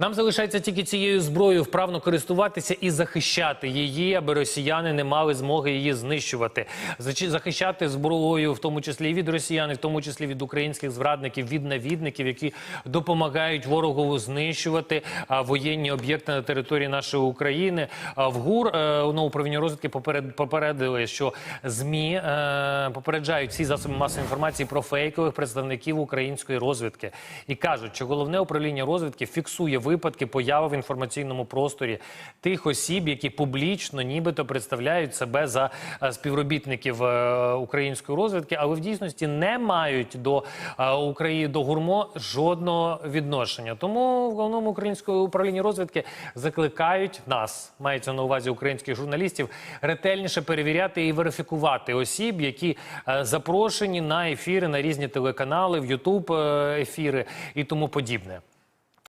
Нам залишається тільки цією зброєю вправно користуватися і захищати її, аби росіяни не мали змоги її знищувати. Захищати зброєю, в тому числі і від росіян, і в тому числі від українських зрадників, від навідників, які допомагають ворогу знищувати воєнні об'єкти на території нашої України. В ГУР е, ну, управління розвідки поперед, попередили, що змі е, попереджають всі засоби масової інформації про фейкових представників української розвідки і кажуть, що головне управління розвідки фіксує випадки появи в інформаційному просторі тих осіб, які публічно, нібито представляють себе за е, співробітників е, української розвідки, але в дійсності не мають до е, України до гурмо жодного відношення. Тому в головному українському управлінні розвідки закликають нас, мається на увазі українських журналістів, ретельніше перевіряти і верифікувати осіб, які запрошені на ефіри на різні телеканали, в Ютуб ефіри і тому подібне.